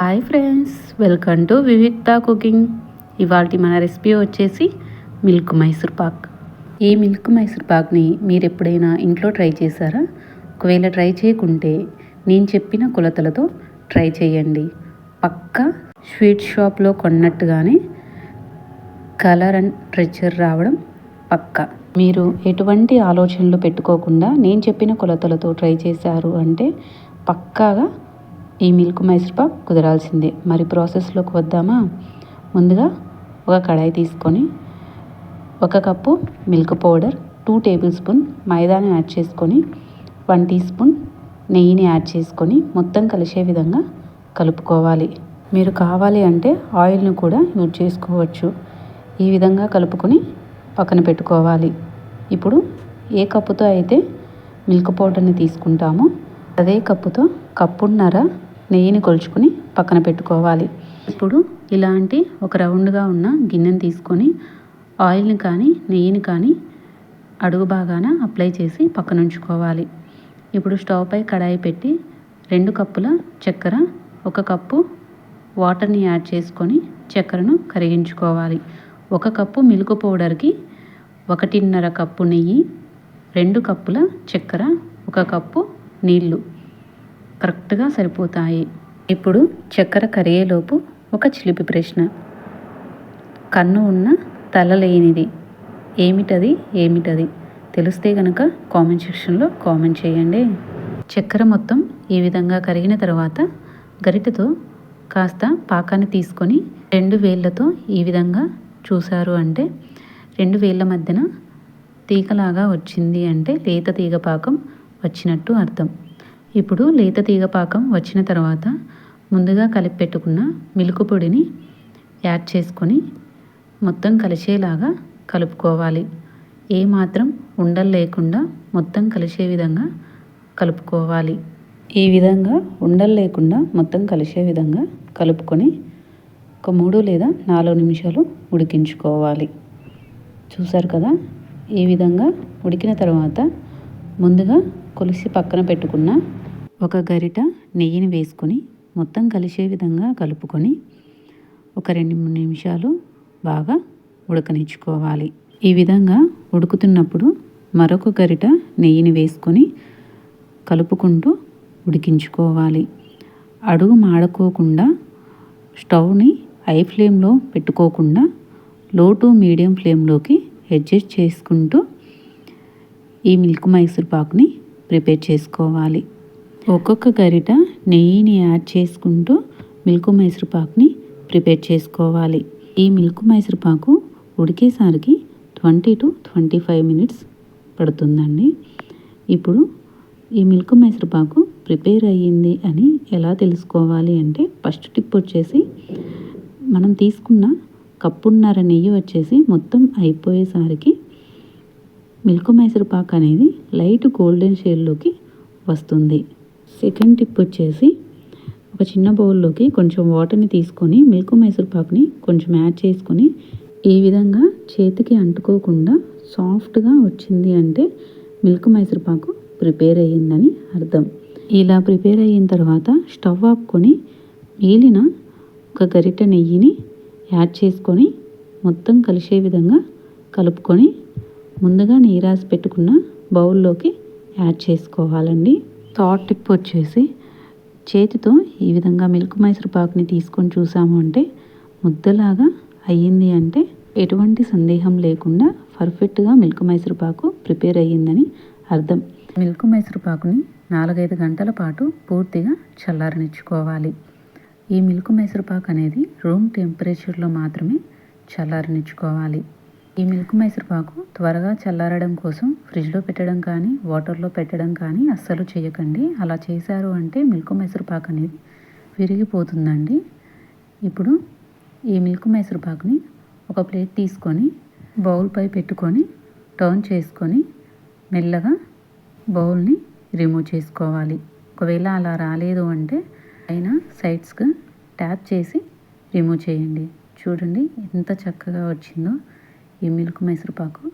Hi friends welcome to Vivikta cooking ఇవాళ మన recipe వచ్చేసి మిల్క్ మైసూర్ పాక్. ఈ మిల్క్ మైసూర్ పాక్ని మీరు ఎప్పుడైనా ఇంట్లో ట్రై చేశారా? ఒకవేళ ట్రై చేయకుంటే నేను చెప్పిన కొలతలతో ట్రై చేయండి. పక్కా స్వీట్ షాప్లో కొన్నట్టుగానే కలర్ అండ్ ట్రెచర్ రావడం పక్కా. మీరు ఎటువంటి ఆలోచనలు పెట్టుకోకుండా నేను చెప్పిన కొలతలతో ట్రై చేశారు అంటే పక్కాగా ఈ మిల్క్ మైసూర్పాక్ కుదరాల్సిందే. మరి ప్రాసెస్లోకి వద్దామా? ముందుగా ఒక కడాయి తీసుకొని ఒక cup milk powder two tablespoon మైదాని add చేసుకొని వన్ టీ స్పూన్ నెయ్యిని యాడ్ చేసుకొని మొత్తం కలిసే విధంగా కలుపుకోవాలి. మీరు కావాలి అంటే ఆయిల్ను కూడా యూజ్ చేసుకోవచ్చు. ఈ విధంగా కలుపుకొని పక్కన పెట్టుకోవాలి. ఇప్పుడు ఏ కప్పుతో అయితే మిల్క్ పౌడర్ని తీసుకుంటామో అదే కప్పుతో కప్పున్నర నెయ్యిని కొలుచుకుని పక్కన పెట్టుకోవాలి. ఇప్పుడు ఇలాంటి ఒక రౌండ్గా ఉన్న గిన్నెని తీసుకొని ఆయిల్ని కానీ నెయ్యిని కానీ అడుగు బాగాన అప్లై చేసి పక్కన ఉంచుకోవాలి ఇప్పుడు స్టవ్ పై కడాయి పెట్టి రెండు కప్పుల చక్కెర ఒక కప్పు వాటర్ని యాడ్ చేసుకొని చక్కెరను కరిగించుకోవాలి. ఒక కప్పు మిల్క్ పౌడర్కి ఒకటిన్నర కప్పు నెయ్యి రెండు కప్పుల చక్కెర ఒక కప్పు నీళ్ళు కరెక్ట్గా సరిపోతాయి. ఇప్పుడు చక్కెర కరిగేలోపు ఒక చిలిపి ప్రశ్న. కన్ను ఉన్న తల లేనిది. ఏమిటది? ఏమిటది? తెలిస్తే కనుక కామెంట్ సెక్షన్లో కామెంట్ చేయండి. చక్కెర మొత్తం ఈ విధంగా కరిగిన తర్వాత గరిటతో కాస్త పాకాన్ని తీసుకొని రెండు వేళ్ళతో ఈ విధంగా చూశారు అంటే రెండు వేళ్ళ మధ్యన తీగలాగా వచ్చింది అంటే లేత తీగ పాకం వచ్చినట్టు అర్థం. ఇప్పుడు లేత తీగ పాకం వచ్చిన తర్వాత ముందుగా కలిపి పెట్టుకున్న మిల్క్ పొడిని యాడ్ చేసుకొని మొత్తం కలిసేలాగా కలుపుకోవాలి. ఏమాత్రం ఉండలు లేకుండా మొత్తం కలిసే విధంగా కలుపుకోవాలి. ఈ విధంగా ఉండలు లేకుండా మొత్తం కలిసే విధంగా కలుపుకొని ఒక మూడు లేదా నాలుగు నిమిషాలు ఉడికించుకోవాలి. చూసారు కదా? ఈ విధంగా ఉడికిన తర్వాత ముందుగా కొలిసి పక్కన పెట్టుకున్న ఒక గరిట నెయ్యిని వేసుకొని మొత్తం కలిసే విధంగా కలుపుకొని ఒక రెండు మూడు నిమిషాలు బాగా ఉడకనిచ్చుకోవాలి. ఈ విధంగా ఉడుకుతున్నప్పుడు మరొక గరిట నెయ్యిని వేసుకొని కలుపుకుంటూ ఉడికించుకోవాలి. అడుగు మాడుకోకుండా స్టవ్ని హై ఫ్లేమ్లో పెట్టుకోకుండా లో టు మీడియం ఫ్లేమ్లోకి అడ్జస్ట్ చేసుకుంటూ ఈ మిల్క్ మైసూర్ పాక్ని ప్రిపేర్ చేసుకోవాలి. ఒక్కొక్క గరిట నెయ్యిని యాడ్ చేసుకుంటూ మిల్క్ మైసూర్పాకుని ప్రిపేర్ చేసుకోవాలి. ఈ milk Mysore pak ఉడికేసరికి twenty to twenty five minutes పడుతుందండి. ఇప్పుడు ఈ మిల్క్ మైసూరుపాకు ప్రిపేర్ అయ్యింది అని ఎలా తెలుసుకోవాలి అంటే ఫస్ట్ టిప్ వచ్చేసి మనం తీసుకున్న కప్పున్నర నెయ్యి వచ్చేసి మొత్తం అయిపోయేసరికి మిల్క్ మైసూరుపాకు అనేది లైట్ గోల్డెన్ షేడ్లోకి వస్తుంది. సెకండ్ టిప్ వచ్చేసి ఒక చిన్న బౌల్లోకి కొంచెం వాటర్ని తీసుకొని మిల్క్ మైసూర్ పాకుని కొంచెం యాడ్ చేసుకొని ఈ విధంగా చేతికి అంటుకోకుండా సాఫ్ట్గా వచ్చింది అంటే మిల్క్ మైసూర్ పాకు ప్రిపేర్ అయ్యిందని అర్థం. ఇలా ప్రిపేర్ అయిన తర్వాత స్టవ్ ఆపుకొని మిగిలిన ఒక గరిట నెయ్యిని యాడ్ చేసుకొని మొత్తం కలిసే విధంగా కలుపుకొని ముందుగా నీరాసి పెట్టుకున్న బౌల్లోకి యాడ్ చేసుకోవాలండి. థాట్ టిప్ వచ్చేసి చేతితో ఈ విధంగా మిల్క్ మైసూర్ పాక్ని తీసుకొని చూసాము అంటే ముద్దలాగా అయ్యింది అంటే ఎటువంటి సందేహం లేకుండా పర్ఫెక్ట్గా మిల్క్ మైసూర్ పాకు ప్రిపేర్ అయ్యిందని అర్థం. మిల్క్ మైసూర్ పాకుని నాలుగైదు గంటల పాటు పూర్తిగా చల్లారనిచ్చుకోవాలి. ఈ మిల్క్ మైసూర్ పాక్ అనేది రూమ్ టెంపరేచర్లో మాత్రమే చల్లారనిచ్చుకోవాలి. ఈ మిల్క్ మైసూర్పాకు త్వరగా చల్లారడం కోసం ఫ్రిడ్జ్లో పెట్టడం కానీ వాటర్లో పెట్టడం కానీ అస్సలు చేయకండి. అలా చేశారు అంటే మిల్క్ మైసూర్పాకు అనేది విరిగిపోతుందండి. ఇప్పుడు ఈ మిల్క్ మైసూర్పాకుని ఒక ప్లేట్ తీసుకొని బౌల్పై పెట్టుకొని టర్న్ చేసుకొని మెల్లగా బౌల్ని రిమూవ్ చేసుకోవాలి. ఒకవేళ అలా రాలేదు అంటే అయినా సైడ్స్కి ట్యాప్ చేసి రిమూవ్ చేయండి. చూడండి ఎంత చక్కగా వచ్చిందో. ఈ మిల్క్ మైసూరుపాకు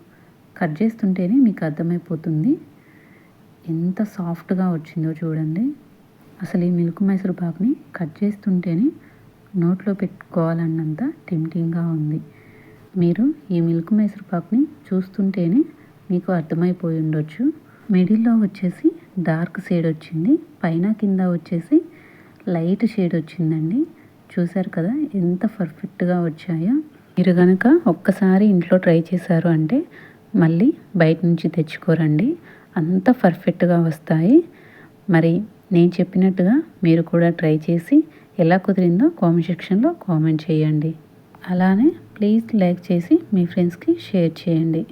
కట్ చేస్తుంటేనే మీకు అర్థమైపోతుంది. ఎంత సాఫ్ట్గా వచ్చిందో చూడండి. అసలు ఈ మిల్క్ మైసూరుపాకుని కట్ చేస్తుంటేనే నోట్లో పెట్టుకోవాలన్నంత టెంప్టింగ్గా ఉంది. మీరు ఈ మిల్క్ మైసూరుపాకుని చూస్తుంటేనే మీకు అర్థమైపోయి ఉండొచ్చు. మిడిల్లో వచ్చేసి డార్క్ షేడ్ వచ్చింది. పైన కింద వచ్చేసి లైట్ షేడ్ వచ్చిందండి. చూసారు కదా ఎంత పర్ఫెక్ట్గా వచ్చాయో. మీరు కనుక ఒక్కసారి ఇంట్లో ట్రై చేశారు అంటే మళ్ళీ బయట నుంచి తెచ్చుకోరండి. అంత పర్ఫెక్ట్గా వస్తాయి. మరి నేను చెప్పినట్టుగా మీరు కూడా ట్రై చేసి ఎలా కుదిరిందో కామెంట్ సెక్షన్లో కామెంట్ చేయండి. అలానే ప్లీజ్ లైక్ చేసి మీ ఫ్రెండ్స్కి షేర్ చేయండి.